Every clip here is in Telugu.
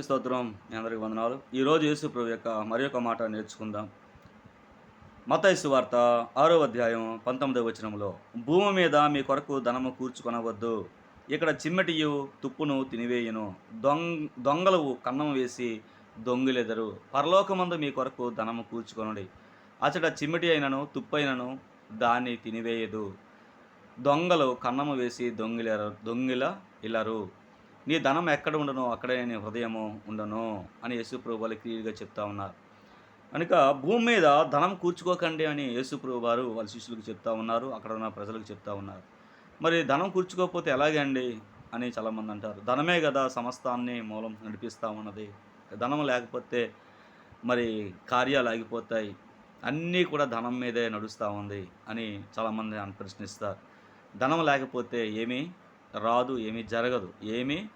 దేవునికి స్తోత్రం. మీ అందరికి వందనాలు. ఈరోజు యేసు ప్రభు యొక్క మరి ఒక మాట నేర్చుకుందాం. మతైసు వార్త ఆరో అధ్యాయం పంతొమ్మిదవ వచనంలో భూమి మీద మీ కొరకు ధనము కూర్చుకొనవద్దు. ఇక్కడ చిమ్మటియు తుప్పును తినివేయును. దొంగ దొంగలు కన్నం వేసి దొంగిలెదరు. పరలోకమందు మీ కొరకు ధనము కూర్చుకొనుడి. అచట చిమ్మటి అయినను తుప్పు అయినను దాన్ని తినివేయదు. దొంగలు కన్నము వేసి దొంగిలెర దొంగిల ఇల్లరు నీ ధనం ఎక్కడ ఉండను అక్కడే నీ హృదయము ఉండను అని యేసుప్రభు వాళ్ళు క్లియర్గా చెప్తా ఉన్నారు. కనుక భూమి మీద ధనం కూర్చుకోకండి అని యేసుప్రభు వారు వాళ్ళ శిష్యులకు చెప్తా ఉన్నారు అక్కడ ఉన్న ప్రజలకు చెప్తా ఉన్నారు. మరి ధనం కూర్చుకోకపోతే ఎలాగే అండి అని చాలామంది అంటారు. ధనమే కదా సమస్తాన్ని మూలం నడిపిస్తూ ఉన్నది. ధనం లేకపోతే మరి కార్యాలు ఆగిపోతాయి. అన్నీ కూడా ధనం మీదే నడుస్తూ ఉంది అని చాలామంది ప్రశ్నిస్తారు. ధనం లేకపోతే ఏమీ? రాదు ఏమీ జరగదు ఏమీ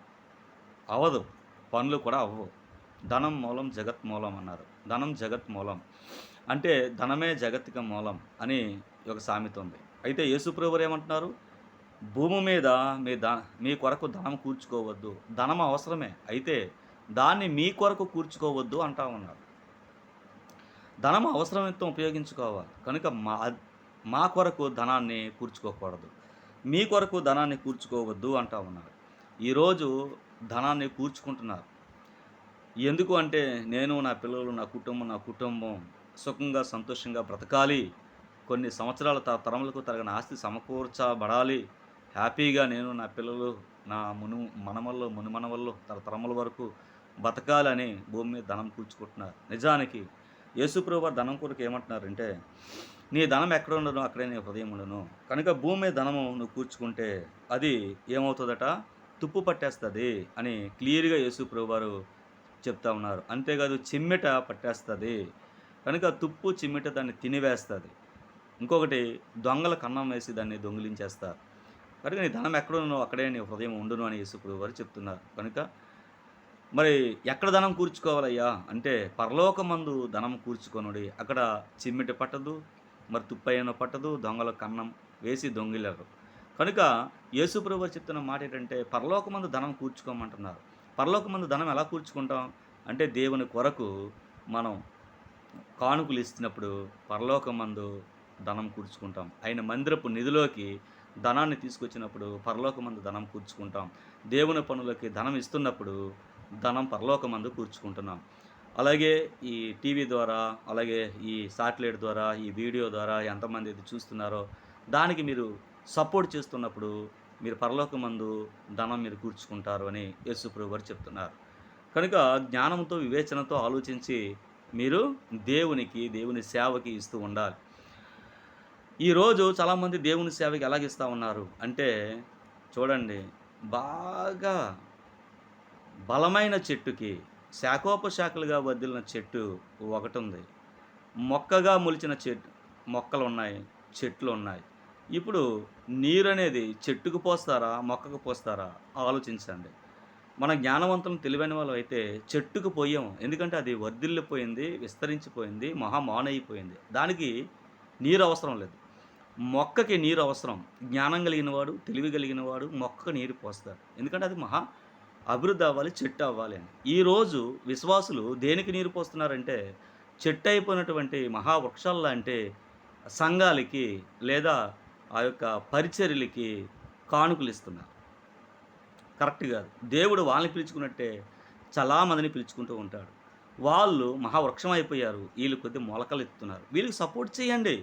అవదు పనులు కూడా అవ్వవు. ధనం మూలం జగత్ మూలం అన్నారు. ధనం జగత్ మూలం. అంటే ధనమే జగత్తిక మూలం అని ఒక సామెత ఉంది. అయితే యేసుప్రభు ఏమంటున్నారు? భూమి మీద మీ ద మీ కొరకు ధనం కూర్చుకోవద్దు. ధనం అవసరమే. అయితే దాన్ని మీ కొరకు కూర్చుకోవద్దు అంటా ఉన్నారు. ధనం అవసరమైతే ఉపయోగించుకోవాలి. కనుక మా మా కొరకు ధనాన్ని కూర్చుకోకూడదు. మీ కొరకు ధనాన్ని కూర్చుకోవద్దు అంటా ఉన్నారు. ఈరోజు ధనాన్ని కూర్చుకుంటున్నారు. ఎందుకు అంటే నేను నా పిల్లలు నా కుటుంబం నా కుటుంబం సుఖంగా సంతోషంగా బ్రతకాలి. కొన్ని సంవత్సరాల తరములకు తరగని ఆస్తి సమకూర్చబడాలి. హ్యాపీగా నేను నా పిల్లలు నా మును మనమల్లో మునిమనవల్లో తరతరముల వరకు బతకాలని భూమి మీద ధనం కూర్చుకుంటున్నారు. నిజానికి యేసుప్రభు ధనం కొరకు ఏమంటున్నారంటే నీ ధనం ఎక్కడ ఉండను అక్కడే నీ హృదయం ఉండను కనుక భూమి మీద ధనము నువ్వు కూర్చుకుంటే అది ఏమవుతుందట? తుప్పు పట్టేస్తుంది అని క్లియర్గా యేసుప్రభు వారు చెప్తా ఉన్నారు. అంతేకాదు చిమ్మెట పట్టేస్తుంది. కనుక తుప్పు చిమ్మెట దాన్ని తినివేస్తుంది. ఇంకొకటి దొంగల కన్నం వేసి దాన్ని దొంగిలించేస్తారు. కనుక నీ ధనం ఎక్కడ ఉన్నావు అక్కడే నీ హృదయం ఉండును అని యేసుప్రభు వారు చెప్తున్నారు. కనుక మరి ఎక్కడ ధనం కూర్చుకోవాలయ్యా? అంటే పరలోకమందు ధనం కూర్చుకొనుడి అక్కడ చిమ్మిట పట్టదు మరి తుప్పైన పట్టదు దొంగల కన్నం వేసి దొంగిలరు. కనుక యేసుప్రభు చెప్తున్న మాట ఏంటంటే పరలోకమందు ధనం కూర్చుకోమంటున్నారు. పరలోకమందు ధనం ఎలా కూర్చుకుంటాం? అంటే దేవుని కొరకు మనం కానుకలు ఇస్తున్నప్పుడు పరలోకమందు ధనం కూర్చుకుంటాం. ఆయన మందిరపు నిధిలోకి ధనాన్ని తీసుకొచ్చినప్పుడు పరలోకమందు ధనం కూర్చుకుంటాం. దేవుని పనులకి ధనం ఇస్తున్నప్పుడు ధనం పరలోకమందు కూర్చుకుంటున్నాం. అలాగే ఈ టీవీ ద్వారా అలాగే ఈ సాటిలైట్ ద్వారా ఈ వీడియో ద్వారా ఎంతమంది ఇది చూస్తున్నారో దానికి మీరు సపోర్ట్ చేస్తున్నప్పుడు మీరు పరలోకమందు ధనం మీరు కూర్చుకుంటారు అని యేసుప్రభు గారు చెప్తున్నారు. కనుక జ్ఞానంతో వివేచనతో ఆలోచించి మీరు దేవునికి దేవుని సేవకి ఇస్తూ ఉండాలి. ఈరోజు చాలామంది దేవుని సేవకి ఎలాగ ఇస్తూ ఉన్నారు అంటే చూడండి బాగా బలమైన చెట్టుకి శాఖోపశాఖలుగా వదిలిన చెట్టు ఒకటి ఉంది మొక్కగా మొలిచిన చెట్టు మొక్కలు ఉన్నాయి చెట్లు ఉన్నాయి ఇప్పుడు నీరు అనేది చెట్టుకు పోస్తారా మొక్కకు పోస్తారా? ఆలోచించండి. మన జ్ఞానవంతులు తెలివైన వాళ్ళు అయితే చెట్టుకు పోయాం. ఎందుకంటే అది వర్ధిల్లిపోయింది విస్తరించిపోయింది మహామానైపోయింది. దానికి నీరు అవసరం లేదు. మొక్కకి నీరు అవసరం జ్ఞానం కలిగిన వాడు తెలివి కలిగిన వాడు మొక్కకు నీరు పోస్తాడు ఎందుకంటే అది మహా అభివృద్ధి అవ్వాలి చెట్టు అవ్వాలి అని ఈరోజు విశ్వాసులు దేనికి నీరు పోస్తున్నారంటే చెట్టు అయిపోయినటువంటి మహావృక్షాల లాంటి సంఘాలకి లేదా ఆ యొక్క పరిచర్యలకి కానుకలు ఇస్తున్నారు. కరెక్ట్ కాదు. దేవుడు వాళ్ళని పిలుచుకున్నట్టే చాలామందిని పిలుచుకుంటూ ఉంటాడు. వాళ్ళు మహావృక్షం అయిపోయారు వీళ్ళు కొద్ది మొలకలు ఎత్తున్నారు వీళ్ళకి సపోర్ట్ చేయండి.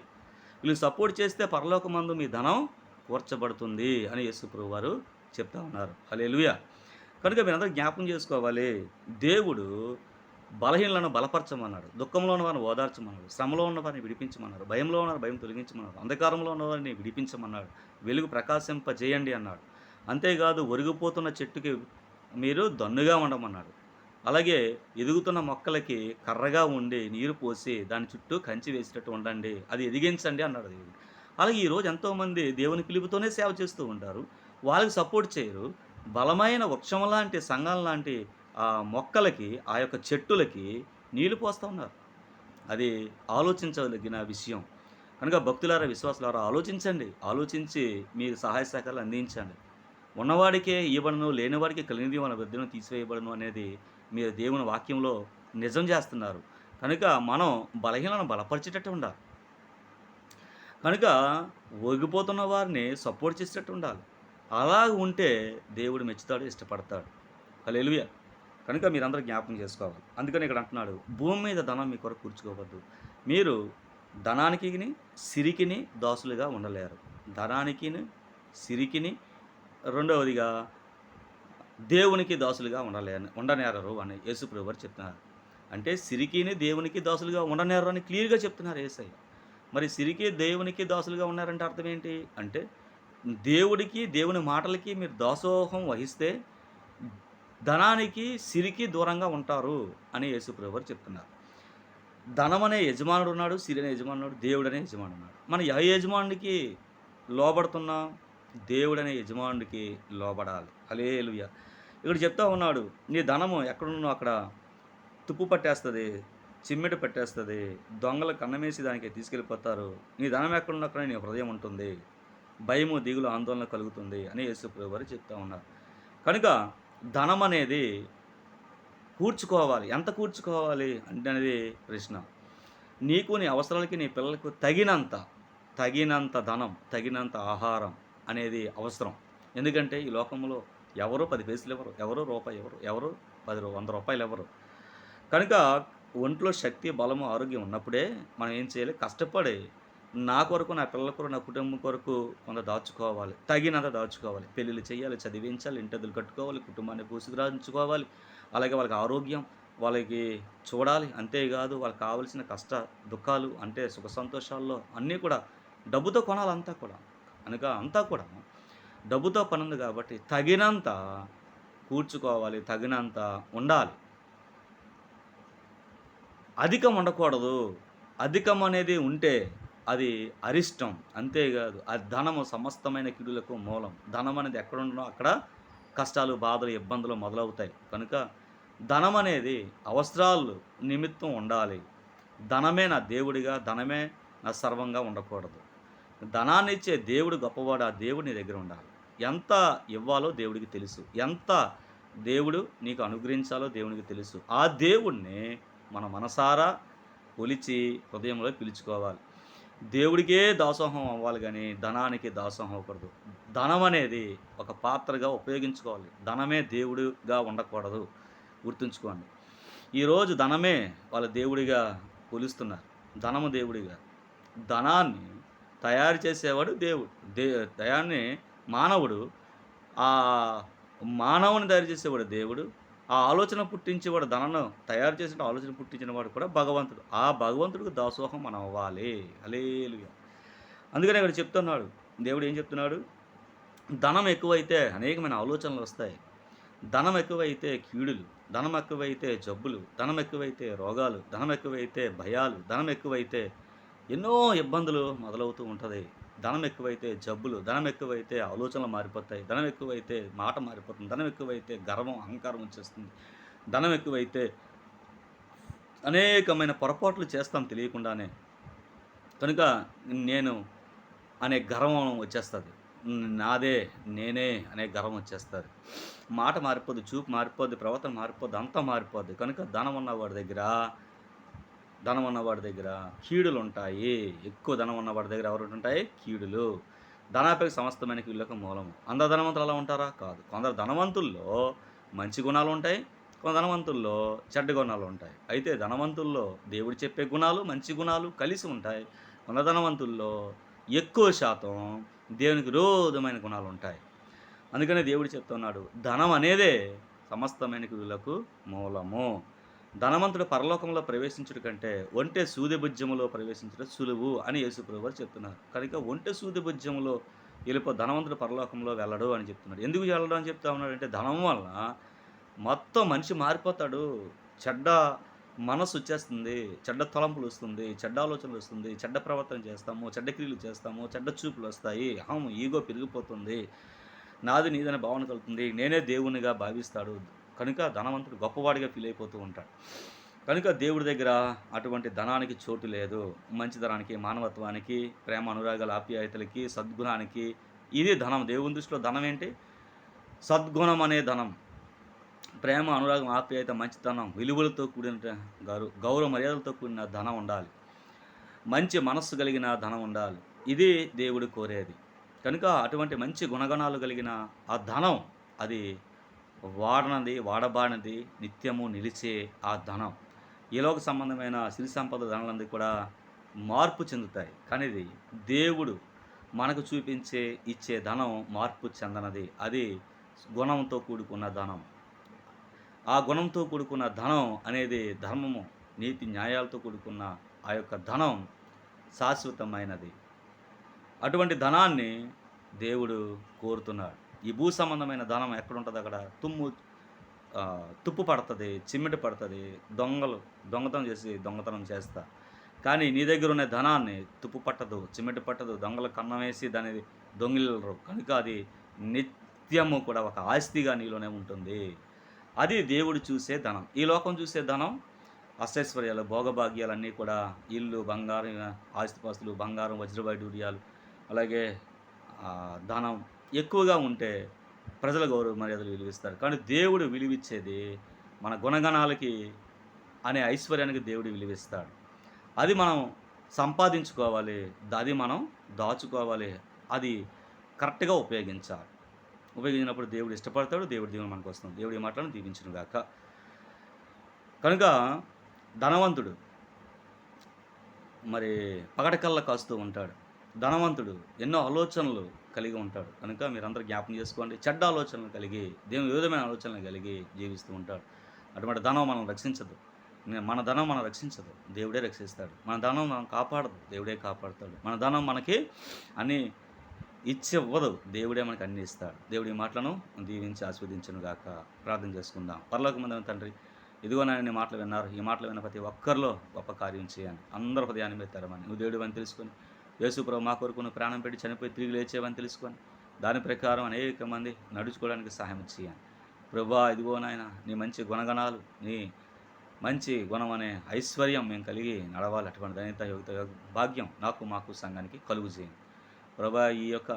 వీళ్ళకి సపోర్ట్ చేస్తే పరలోకమందు మీ ధనం కూర్చబడుతుంది అని యేసుప్రభు వారు చెప్తా ఉన్నారు. హల్లెలూయా. కనుక మీరందరూ జ్ఞాపకం చేసుకోవాలి. దేవుడు బలహీనలను బలపరచమన్నాడు. దుఃఖంలో ఉన్న వారిని ఓదార్చమన్నాడు. శ్రమలో ఉన్న వారిని విడిపించమన్నాడు. భయంలో ఉన్న భయం తొలగించమన్నాడు. అంధకారంలో ఉన్న వారిని విడిపించమన్నాడు. వెలుగు ప్రకాశింపజేయండి అన్నాడు. అంతేకాదు ఒరిగిపోతున్న చెట్టుకి మీరు దన్నుగా ఉండమన్నాడు. అలాగే ఎదుగుతున్న మొక్కలకి కర్రగా ఉండి నీరు పోసి దాని చుట్టూ కంచి వేసినట్టు ఉండండి. అది ఎదిగించండి అన్నాడు దేవుడు. అలాగే ఈరోజు ఎంతోమంది దేవుని పిలుపుతోనే సేవ చేస్తూ ఉంటారు. వాళ్ళకి సపోర్ట్ చేయరు. బలమైన వృక్షం లాంటి సంఘం లాంటి ఆ మొక్కలకి ఆ యొక్క చెట్టులకి నీళ్ళు పోస్తూ ఉన్నారు. అది ఆలోచించదగిన విషయం. కనుక భక్తులారా విశ్వాసులారా ఆలోచించండి. ఆలోచించి మీకు సహాయ సహకారాలు అందించండి. ఉన్నవాడికే ఇవ్వబడను లేనివాడికి కలిగింది మన వద్దను తీసివేయబడను అనేది మీరు దేవుని వాక్యంలో నిజం చేస్తున్నారు. కనుక మనం బలహీనను బలపరిచేటట్టు ఉండాలి. కనుక ఒగిపోతున్న వారిని సపోర్ట్ చేసేటట్టు ఉండాలి. అలా ఉంటే దేవుడు మెచ్చుతాడు ఇష్టపడతాడు. హల్లెలూయా. కనుక మీరందరూ జ్ఞాపకం చేసుకోవాలి. అందుకని ఇక్కడ అంటున్నాడు భూమి మీద ధనం మీ కొరకు కూర్చుకోవద్దు. మీరు ధనానికి సిరికిని దాసులుగా ఉండలేరు. ధనానికి సిరికిని రెండవదిగా దేవునికి దాసులుగా ఉండలే ఉండనేరరు అని యేసుప్రభు వారు చెప్తున్నారు. అంటే సిరికిని దేవునికి దాసులుగా ఉండనేరు అని క్లియర్గా చెప్తున్నారు ఏసై మరి సిరికి దేవునికి దాసులుగా ఉన్నారంటే అర్థం ఏంటి? అంటే దేవుడికి దేవుని మాటలకి మీరు దాసోహం వహిస్తే ధనానికి సిరికి దూరంగా ఉంటారు అని యేసుప్రభు వారు చెప్తున్నారు. ధనం అనే యజమానుడు ఉన్నాడు సిరి అనే యజమానుడు దేవుడు అనే యజమానుడు ఉన్నాడు. మనం ఏ యజమానుడికి లోబడుతున్నాం? దేవుడు అనే యజమానుడికి లోబడాలి. హలేలుయ ఇక్కడ చెప్తా ఉన్నాడు నీ ధనము ఎక్కడున్నో అక్కడ తుప్పు పట్టేస్తుంది చిమ్మెట పట్టేస్తుంది దొంగలు కన్నమేసి దానికి తీసుకెళ్ళిపోతారు. నీ ధనం ఎక్కడున్నా అక్కడ నీ హృదయం ఉంటుంది. భయము దిగులు ఆందోళన కలుగుతుంది అని యేసుప్రభు వారు చెప్తా ఉన్నారు. కనుక ధనం అనేది కూర్చుకోవాలి. ఎంత కూర్చుకోవాలి అంటే అనేది ప్రశ్న. నీకు నీ అవసరాలకి నీ పిల్లలకు తగినంత తగినంత ధనం తగినంత ఆహారం అనేది అవసరం. ఎందుకంటే ఈ లోకంలో ఎవరో పది పైసలు ఎవరు ఎవరు రూపాయి ఎవరు ఎవరు పది వంద రూపాయలు ఎవరు కనుక ఒంట్లో శక్తి బలము ఆరోగ్యం ఉన్నప్పుడే మనం ఏం చేయాలి? కష్టపడి నా కొరకు నా పిల్లల కొరకు నా కుటుంబం కొరకు కొంత దాచుకోవాలి. తగినంత దాచుకోవాలి. పెళ్ళిళ్ళు చేయాలి చదివించాలి ఇంటదులు కట్టుకోవాలి కుటుంబాన్ని పూసుకురాంచుకోవాలి అలాగే వాళ్ళకి ఆరోగ్యం వాళ్ళకి చూడాలి. అంతేకాదు వాళ్ళకి కావలసిన కష్ట దుఃఖాలు అంటే సుఖ సంతోషాల్లో అన్నీ కూడా డబ్బుతో కొనాలి అంతా కూడా. అనగా అంతా కూడా. డబ్బుతో పని ఉంది కాబట్టి తగినంత కూర్చుకోవాలి తగినంత ఉండాలి. అధికం ఉండకూడదు అధికం అనేది ఉంటే అది అరిష్టం అంతేకాదు ఆ ధనము సమస్తమైన కిడులకు మూలం. ధనం అనేది ఎక్కడ ఉండడం అక్కడ కష్టాలు బాధలు ఇబ్బందులు మొదలవుతాయి. కనుక ధనం అనేది అవసరాలు నిమిత్తం ఉండాలి. ధనమే నా దేవుడిగా ధనమే నా సర్వంగా ఉండకూడదు. ధనాన్ని ఇచ్చే దేవుడు గొప్పవాడు ఆ దేవుడు నీ దగ్గర ఉండాలి. ఎంత ఇవ్వాలో దేవుడికి తెలుసు. ఎంత దేవుడు నీకు అనుగ్రహించాలో దేవునికి తెలుసు. ఆ దేవుణ్ణి మన మనసారా కొలిచి హృదయంలో పిలుచుకోవాలి. దేవుడికే దాసోహం అవ్వాలి కానీ ధనానికి దాసోహం అవ్వకూడదు. ధనం అనేది ఒక పాత్రగా ఉపయోగించుకోవాలి. ధనమే దేవుడిగా ఉండకూడదు. గుర్తుంచుకోండి. ఈరోజు ధనమే వాళ్ళ దేవుడిగా కొలుస్తున్నారు. ధనము దేవుడిగా. ధనాన్ని తయారు చేసేవాడు దేవుడు. దే దయాన్ని మానవుడు. ఆ మానవుని తయారు చేసేవాడు దేవుడు. ఆ ఆలోచన పుట్టించేవాడు ధనను తయారు చేసిన ఆలోచన పుట్టించిన వాడు కూడా భగవంతుడు. ఆ భగవంతుడికి దాసోహం మనం అవ్వాలి అలేలుగా అందుకని ఇక్కడ చెప్తున్నాడు. దేవుడు ఏం చెప్తున్నాడు? ధనం ఎక్కువైతే అనేకమైన ఆలోచనలు వస్తాయి. ధనం ఎక్కువైతే కీడులు ధనం ఎక్కువైతే జబ్బులు ధనం ఎక్కువైతే రోగాలు ధనం ఎక్కువైతే భయాలు ధనం ఎక్కువైతే ఎన్నో ఇబ్బందులు మొదలవుతూ ఉంటుంది. ధనం ఎక్కువైతే జబ్బులు ధనం ఎక్కువైతే ఆలోచనలు మారిపోతాయి ధనం ఎక్కువైతే మాట మారిపోతుంది ధనం ఎక్కువైతే గర్వం అహంకారం వచ్చేస్తుంది ధనం ఎక్కువైతే అనేకమైన పొరపాట్లు చేస్తాం తెలియకుండానే. కనుక నేను అనే గర్వం వచ్చేస్తుంది. నాదే నేనే అనే గర్వం వచ్చేస్తుంది. మాట మారిపోద్ది చూపు మారిపోద్ది ప్రవర్తన మారిపోద్ది అంతా మారిపోద్ది. కనుక ధనం ఉన్నవాడి దగ్గర ధనం ఉన్నవాడి దగ్గర కీడులు ఉంటాయి ఎక్కువ ధనం ఉన్నవాడి దగ్గర ఎవరు ఉంటాయి కీడులు. ధనాపేక్ష సమస్తమైన కీళ్ళకు మూలము అందరు ధనవంతులు అలా ఉంటారా? కాదు. కొందరు ధనవంతుల్లో మంచి గుణాలు ఉంటాయి కొంత ధనవంతుల్లో చెడ్డ గుణాలు ఉంటాయి అయితే ధనవంతుల్లో దేవుడు చెప్పే గుణాలు మంచి గుణాలు కలిసి ఉంటాయి. కొంత ధనవంతుల్లో ఎక్కువ శాతం దేవునికి విరోధమైన గుణాలు ఉంటాయి అందుకనే దేవుడు చెప్తున్నాడు ధనం అనేదే సమస్తమైన కీడులకు మూలము. ధనవంతుడు పరలోకంలో ప్రవేశించడం కంటే ఒంటె సూదిభుజ్యములో ప్రవేశించడం సులువు అని యేసుప్రభు వారు చెప్తున్నారు. కనుక ఒంటె సూదిభుజ్యములో వెళ్ళిపో ధనవంతుడు పరలోకంలో వెళ్ళడు అని చెప్తున్నాడు. ఎందుకు వెళ్ళడం అని చెప్తా ఉన్నాడు అంటే ధనం వలన మొత్తం మనిషి మారిపోతాడు. చెడ్డ మనసు వచ్చేస్తుంది చెడ్డ తలంపులు వస్తుంది చెడ్డ ఆలోచనలు వస్తుంది చెడ్డ ప్రవర్తన చేస్తాము చెడ్డ క్రియలు చేస్తాము చెడ్డ చూపులు వస్తాయి. అహం ఈగో పెరిగిపోతుంది. నాది నీదనే భావన కలుగుతుంది. నేనే దేవునిగా భావిస్తాడు. కనుక ధనవంతుడు గొప్పవాడిగా ఫీల్ అయిపోతూ ఉంటాడు. కనుక దేవుడి దగ్గర అటువంటి ధనానికి చోటు లేదు. మంచితనానికి మానవత్వానికి ప్రేమ అనురాగాల ఆప్యాయతలకి సద్గుణానికి ఇది ధనం. దేవుని దృష్టిలో ధనం ఏంటి? సద్గుణం అనే ధనం. ప్రేమ అనురాగం ఆప్యాయత మంచితనం విలువలతో కూడిన గౌరవ గౌరవ మర్యాదలతో కూడిన ధనం ఉండాలి. మంచి మనస్సు కలిగిన ధనం ఉండాలి. ఇది దేవుడు కోరేది. కనుక అటువంటి మంచి గుణగణాలు కలిగిన ఆ ధనం అది వాడనది వాడబాడినది నిత్యము నిలిచే ఆ ధనం. ఈలోక సంబంధమైన సిరి సంపద ధనాలంది కూడా మార్పు చెందుతాయి. కానీ ఇది దేవుడు మనకు చూపించే ఇచ్చే ధనం మార్పు చెందనది. అది గుణంతో కూడుకున్న ధనం. ఆ గుణంతో కూడుకున్న ధనం అనేది ధర్మము నీతి న్యాయాలతో కూడుకున్న ఆ యొక్క ధనం శాశ్వతమైనది. అటువంటి ధనాన్ని దేవుడు కోరుతున్నాడు. ఈ భూ సంబంధమైన ధనం ఎక్కడుంటుంది అక్కడ? తుమ్ము తుప్పు పడుతుంది చిమ్మిడి పడుతుంది దొంగలు దొంగతనం చేసి దొంగతనం చేస్తా. కానీ నీ దగ్గర ఉన్న ధనాన్ని తుప్పు పట్టదు చిమ్మిడి పట్టదు దొంగలు కన్నం వేసి దాని దొంగిలరు కనుక అది నిత్యము కూడా ఒక ఆస్తిగా నీలోనే ఉంటుంది. అది దేవుడు చూసే ధనం. ఈ లోకం చూసే ధనం అష్టైశ్వర్యాలు భోగభాగ్యాలన్నీ కూడా ఇల్లు బంగారం ఆస్తిపాస్తులు బంగారం వజ్రవైడూర్యాలు అలాగే ధనం ఎక్కువగా ఉంటే ప్రజల గౌరవ మర్యాదలు విలువిస్తారు. కానీ దేవుడు విలువిచ్చేది మన గుణగణాలకి అనే ఐశ్వర్యానికి దేవుడు విలువిస్తాడు. అది మనం సంపాదించుకోవాలి అది మనం దాచుకోవాలి అది కరెక్ట్గా ఉపయోగించాలి. ఉపయోగించినప్పుడు దేవుడు ఇష్టపడతాడు దేవుడి దేవుడు మనకు వస్తుంది. దేవుడి మాటలను దీవించను గాక. కనుక ధనవంతుడు మరి పగడకల్ల కాస్తూ ఉంటాడు. ధనవంతుడు ఎన్నో ఆలోచనలు కలిగి ఉంటాడు. కనుక మీరందరూ జ్ఞాపకం చేసుకోండి. చెడ్డ ఆలోచనలు కలిగి దేవుని వివిధమైన ఆలోచనలు కలిగి జీవిస్తూ ఉంటాడు. అటువంటి ధనం మనం రక్షించదు. మన ధనం మనం రక్షించదు. దేవుడే రక్షిస్తాడు. మన ధనం మనం కాపాడదు. దేవుడే కాపాడుతాడు. మన ధనం మనకి అన్ని ఇచ్చి ఇవ్వదు. దేవుడే మనకి అన్ని ఇస్తాడు. దేవుడి ఈ మాటలను దీవించి ఆస్వాదించను గాక. ప్రార్థన చేసుకుందాం. పరలోకమందిన తండ్రి ఇదిగో నేను మాటలు విన్నారు. ఈ మాటలు విన్న ప్రతి ఒక్కరిలో గొప్ప కార్యం చేయండి. అందరూ హృదయాన్ని ధ్యానం పెట్టారని నువ్వు దేవుడు అని తెలుసుకొని యేసుప్రభు మా కొరకు ప్రాణం పెట్టి చనిపోయి తిరిగి లేచేవని తెలుసుకొని దాని ప్రకారం అనేక మంది నడుచుకోవడానికి సహాయం చేయండి ప్రభా ఇదిగో నాయన నీ మంచి గుణగణాలు నీ మంచి గుణం అనే ఐశ్వర్యం మేము కలిగి నడవాలి. అటువంటి ధన్యత యోగ్యత యోగ- భాగ్యం నాకు మాకు సంఘానికి కలుగు చేయండి. ప్రభా ఈ యొక్క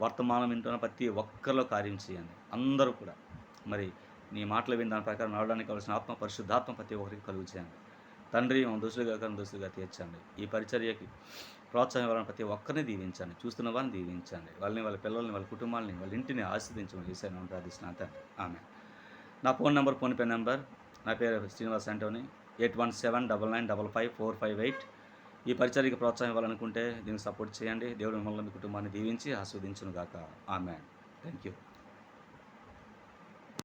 వర్తమానం వింటున్న ప్రతి ఒక్కరిలో కార్యం చేయండి. అందరూ కూడా. మరి నీ మాటలు విని దాని ప్రకారం నడవడానికి కావాల్సిన ఆత్మ పరిశుద్ధాత్మ ప్రతి ఒక్కరికి కలుగు చేయండి. తండ్రి మా దోషులుగా కానీ దోషులుగా తీర్చండి. ఈ పరిచర్యకి ప్రోత్సాహం ఇవ్వాలని ప్రతి ఒక్కరిని దీవించండి. చూస్తున్న వారిని దీవించండి. వాళ్ళని వాళ్ళ పిల్లల్ని వాళ్ళ కుటుంబాలని వాళ్ళ ఇంటిని ఆస్వాదించమని చేశాను ప్రార్థిస్తున్నాను తండ్రి. ఆమె నా ఫోన్ నెంబర్ ఫోన్పే నెంబర్ నా పేరు Srinivas Antony. Eight one seven double nine double five four five eight. ఈ పరిచర్యకి ప్రోత్సాహం ఇవ్వాలనుకుంటే దీనికి సపోర్ట్ చేయండి. దేవుడు మిమ్మల్ని మీ కుటుంబాన్ని దీవించి ఆస్వాదించును గాక ఆమె థ్యాంక్ యూ